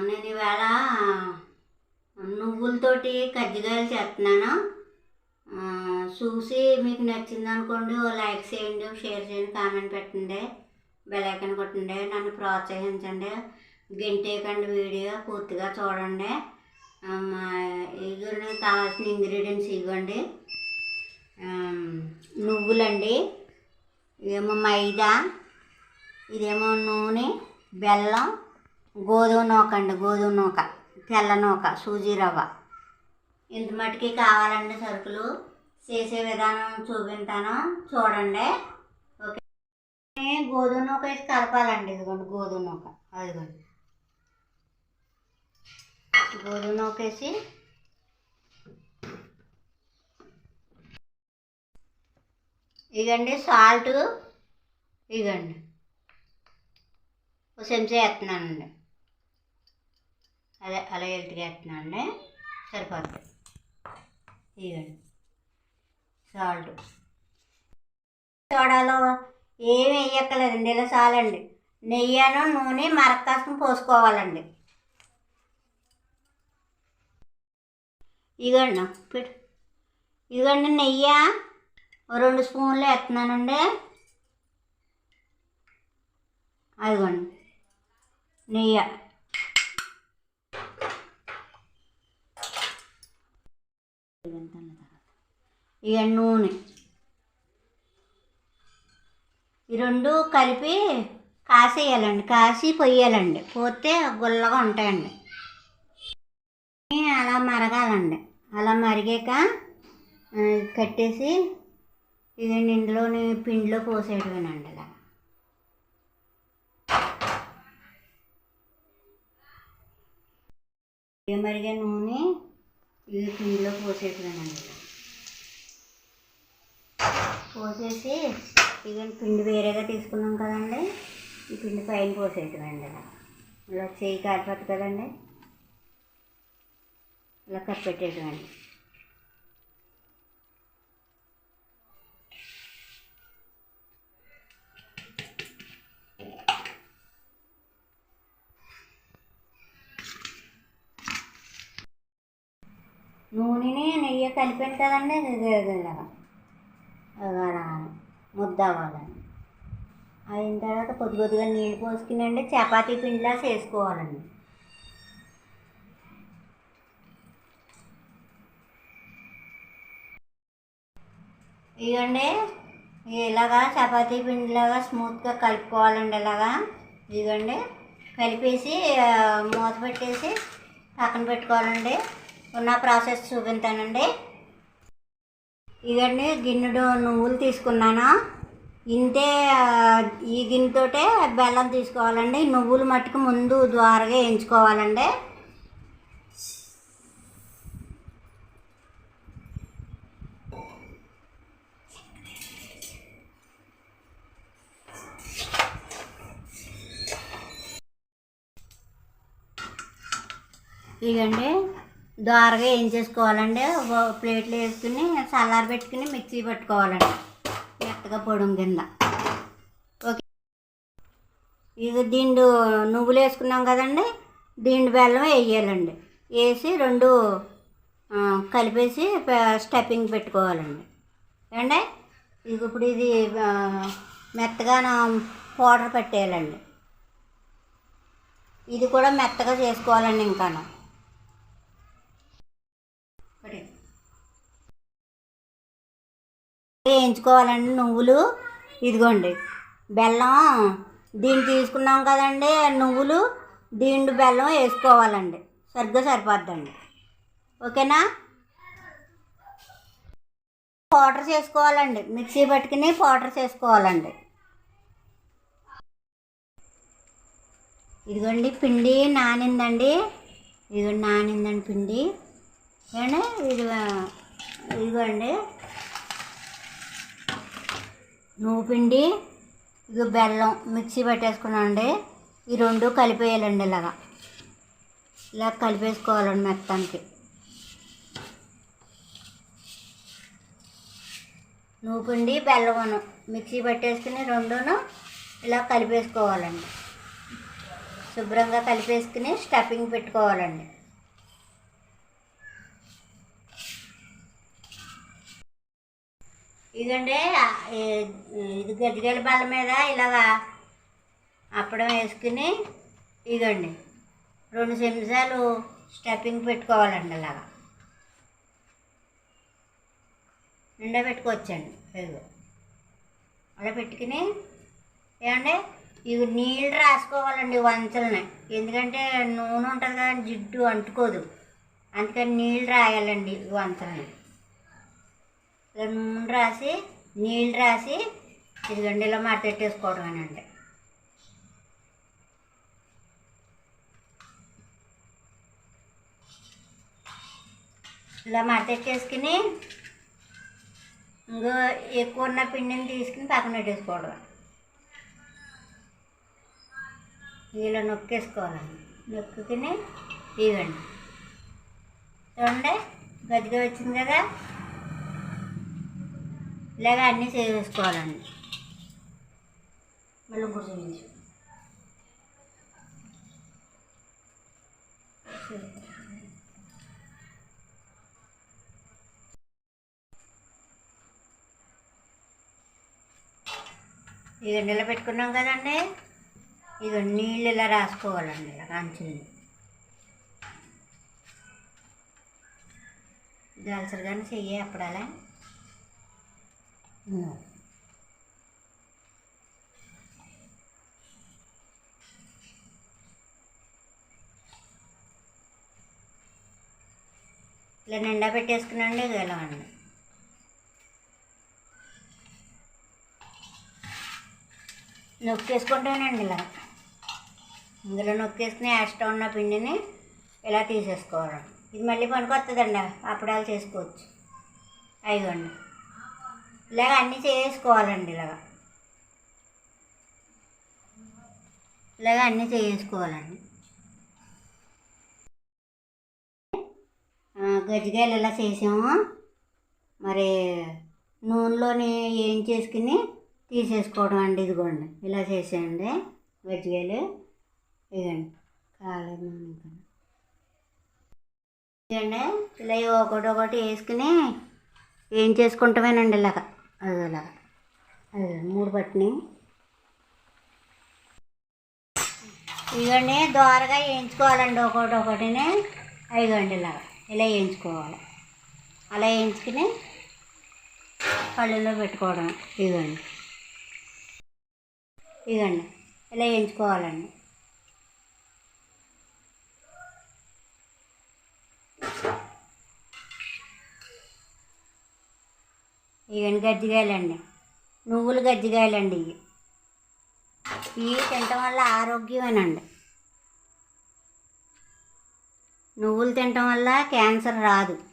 నేను ఈవేళ నువ్వులతోటి కజ్జికాయలు చేస్తున్నాను. చూసి మీకు నచ్చింది అనుకోండి ఓ లైక్ చేయండి షేర్ చేయండి కామెంట్ పెట్టండి బెలైకన్ కొట్టండి నన్ను ప్రోత్సహించండి గంటేకండి వీడియో పూర్తిగా చూడండి. ఆ, మా కావాల్సిన ఇంగ్రీడియంట్స్ ఇవ్వండి. నువ్వులండి ఇదేమో మైదా ఇదేమో నూనె బెల్లం గోధుమ నూక అండి గోధుమ నూక తెల్ల నూక సూజీ రవ్వ. ఇంత మటుకి కావాలండి సరుకులు. చేసే విధానం చూపించాను. చూడండి. ఓకే. గోధుమ నూక వేసి కలపాలండి. ఇదిగోండి గోధుమ నూక. అదిగోండి. గోధుమ నూక వేసి ఇగండి సాల్ట్. ఇగండి. ఒక చెంచా వేస్తున్నానండి అదే అలా ఎల్తిగా వేస్తున్నానండి సరిపోద్ది. ఇవ్వండి సాల్ట్. సోడాలో ఏమి వేయక్కర్లేదండి ఇలా చాలండి. నెయ్యను నూనె మరకాసం పోసుకోవాలండి. ఇగండి పెట్టు. ఇదిగోండి నెయ్యి. రెండు స్పూన్లు వేస్తున్నానండి. అదిగోండి. నెయ్యి. ఇక నూనె. ఈ రెండు కలిపి కాసేయాలండి కాసి పొయ్యాలండి. పోతే గుల్లగా ఉంటాయండి. అలా మరగాలండి. అలా మరిగాక కట్టేసి ఇక ఇందులోని పిండిలో పోసేయడమేనండి అలా ఇక మరిగే నూనె ఈ పిండిలో పోసేయడమేనండి పోసేసి ఇక పిండి వేరేగా తీసుకున్నాం కదండి. ఈ పిండి పైన పోసేయటమండి ఇలా ఇలా చేయి కాలిపోతుంది కదండి. ఇలా కప్పెట్టేయటమండి నూనెని నెయ్యి కలిపాను కదండి ఇలాగా అలా ముద్ద అవ్వాలండి అయిన తర్వాత కొద్ది కొద్దిగా నీళ్ళు పోసుకునండి చపాతీ పిండిలా చేసుకోవాలండి. ఇదిగండి ఇలాగా చపాతీ పిండిలాగా స్మూత్గా కలుపుకోవాలండి ఇలాగా. ఇదిగోండి కలిపేసి మూత పెట్టేసి పక్కన పెట్టుకోవాలండి. ఉన్న ప్రాసెస్ చూపించానండి. ఇదండి గిన్నెడు నువ్వులు తీసుకున్నాను? ఇంతే ఈ గిన్నెతోటే బెల్లం తీసుకోవాలండి. నువ్వులు మట్టుకు ముందు ద్వారగా వేయించుకోవాలండి. ఇదండి ద్వారగా ఏం చేసుకోవాలండి? ప్లేట్లు వేసుకుని చల్లారి పెట్టుకుని మిక్సీ పట్టుకోవాలండి. మెత్తగా పొడుం కింద. ఓకే. ఇది దీండు నువ్వులు వేసుకున్నాం కదండి? దిండు బెల్లం వేయాలండి. వేసి రెండు కలిపేసి స్టెప్పింగ్ స్టఫింగ్ పెట్టుకోవాలండి. ఏమండి? ఇది ఇప్పుడు ఇది మెత్తగా పౌడర్ పెట్టేయాలండి. ఇది కూడా మెత్తగా చేసుకోవాలండి ఇంకాను ఒకటి. వేయించుకోవాలండి నువ్వులు. ఇదిగోండి. బెల్లం దీన్ని తీసుకున్నాం కదండి నువ్వులు దీండు బెల్లం వేసుకోవాలండి. సరిగ్గా సరిపోద్దండి. ఓకేనా? పౌడర్ చేసుకోవాలండి. మిక్సీ పట్టుకుని పౌడర్ చేసుకోవాలండి. ఇదిగోండి పిండి నానిందండి. ఇదిగోండి నానిందండి పిండి. ఏమండి? ఇది ఇదిగోండి. నువ్వు పిండి ఇక బెల్లం మిక్సీ పెట్టేసుకున్నాండి ఈ రెండు కలిపేయాలండి ఇలాగా. ఇలా కలిపేసుకోవాలండి మెత్తానికి. నువ్వు పిండి బెల్లమును మిక్సీ పట్టేసుకుని రెండును ఇలా కలిపేసుకోవాలండి. శుభ్రంగా కలిపేసుకుని స్టఫింగ్ పెట్టుకోవాలండి. ఇదండి ఇది గజ్జిగల బల్ల మీద ఇలాగా అప్పడం వేసుకుని ఇదండి రెండు చెంచాలు స్టఫింగ్ పెట్టుకోవాలండి అలాగా. నిండా పెట్టుకోవచ్చండి ఇదిగో అలా పెట్టుకుని ఏమండి ఇవి నీళ్ళు రాసుకోవాలండి వంచలని. ఎందుకంటే నూనె ఉంటుంది కదా జిడ్డు అంటుకోదు. అందుకని నీళ్ళు రాయాలండి ఈ ఇలా నూనె రాసి నీళ్ళు రాసి ఇదిగండి ఇలా మడతెట్టేసుకోవడమేనండి ఇలా మడతెట్టేసుకుని ఇంకో ఎక్కువ ఉన్న పిండిని తీసుకుని పక్కన పెట్టేసుకోవడం. ఇలా నొక్కేసుకోవాలండి నొక్కుని ఇవ్వండి చూడండి గజ్జిగా వచ్చింది కదా? ఇలాగ అన్నీ చేసుకోవాలండి. మళ్ళీ ఇంకోటి చూపించు. ఇక నిలబెట్టుకున్నాం కదండి. ఇక నీళ్ళు ఇలా రాసుకోవాలండి ఇలా కంచుని దాల్చరుగానే చెయ్యి అప్పుడాలా. ఇలా నిండా పెట్టేసుకునండి ఇలా అండి నొక్కేసుకుంటానండి ఇలా. ఇందులో నొక్కేసుకుని యాస్టా ఉన్న పిండిని ఇలా తీసేసుకోవాలి. ఇది మళ్ళీ పనికొస్తుందండి అప్పుడాలు చేసుకోవచ్చు. అయిగోండి ఇలాగ అన్నీ చేసుకోవాలండి ఇలాగ. ఇలాగ అన్నీ చేసుకోవాలండి గజ్జికాయలు ఇలా చేసాము. మరి నూనెలోని ఏం చేసుకుని తీసేసుకోవడం అండి ఇదిగోండి. ఇలా చేసేయండి గజ్జికాయలు. ఇదండి కాలేదు నూనె ఇదండి ఇలా ఒకటి ఒకటి వేసుకుని ఏం చేసుకుంటామేనండి ఇలాగ. అది మూడు పట్టినాయి. ఇవన్నీ దోరగా వేయించుకోవాలండి. ఒకటి ఒకటిని అయిగండి ఇలాగ ఇలా వేయించుకోవాలి. అలా వేయించుకుని పళ్ళల్లో పెట్టుకోవడం. ఇవ్వండి ఇవ్వండి ఇలా వేయించుకోవాలండి. ఇవన్నీ గజ్జికాయలండి నువ్వులు గజ్జికాయలండి ఇవి. ఇవి తినటం వల్ల ఆరోగ్యమేనండి. నువ్వులు తినటం వల్ల క్యాన్సర్ రాదు.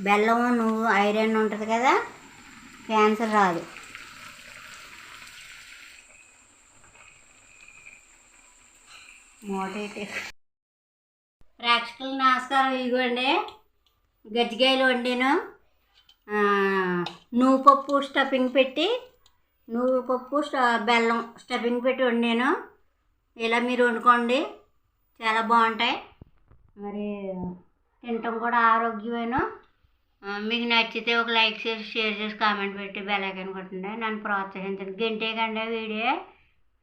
బెల్లం నువ్వు ఐరన్ ఉంటుంది కదా క్యాన్సర్ రాదు. మోటేటి ప్రేక్షకులు నమస్కారం ఇదిగోండి. గజ్జికాయలు వండాను. నువ్వు పప్పు స్టఫింగ్ పెట్టి నువ్వు పప్పు స్ట- బెల్లం స్టఫింగ్ పెట్టి వండాను. ఇలా మీరు వండుకోండి. చాలా బాగుంటాయి. మరి తినటం కూడా ఆరోగ్యమైన. మీకు నచ్చితే ఒక లైక్ చేసి షేర్ చేసి కామెంట్ పెట్టి బెల్ కొట్టండి. నన్ను ప్రోత్సహించండి. గంటే కండి వీడియో.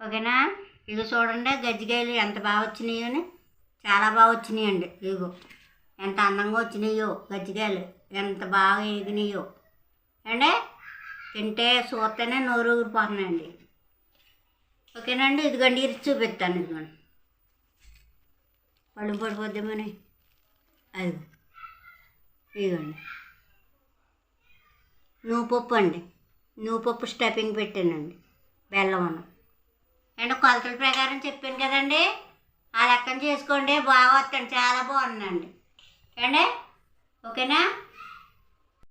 ఓకేనా? ఇక చూడండి గజ్జికాయలు ఎంత బాగా వచ్చినాయో అని. చాలా బాగా వచ్చినాయండి. ఇగో ఎంత అందంగా వచ్చినాయో గజ్జికాయలు. ఎంత బాగా ఎగినాయో. అంటే తింటే చూస్తేనే నోరు ఊరిపోతున్నాయండి. ఓకేనండి? ఇదిగోండి ఇరిచి చూపిస్తాను ఇదిగోండి. పళ్ళు పడిపోద్దామని. అది ఇదిగోండి. నువ్వు పప్పు అండి నువ్వు పప్పు స్టఫింగ్ పెట్టానండి. బెల్లం అన్నం. అండ్ కొలతల ప్రకారం చెప్పాను కదండి? ఆ లెక్కన చేసుకోండి. బాగా వస్తాను చాలా బాగుందండి అండి ఓకేనా?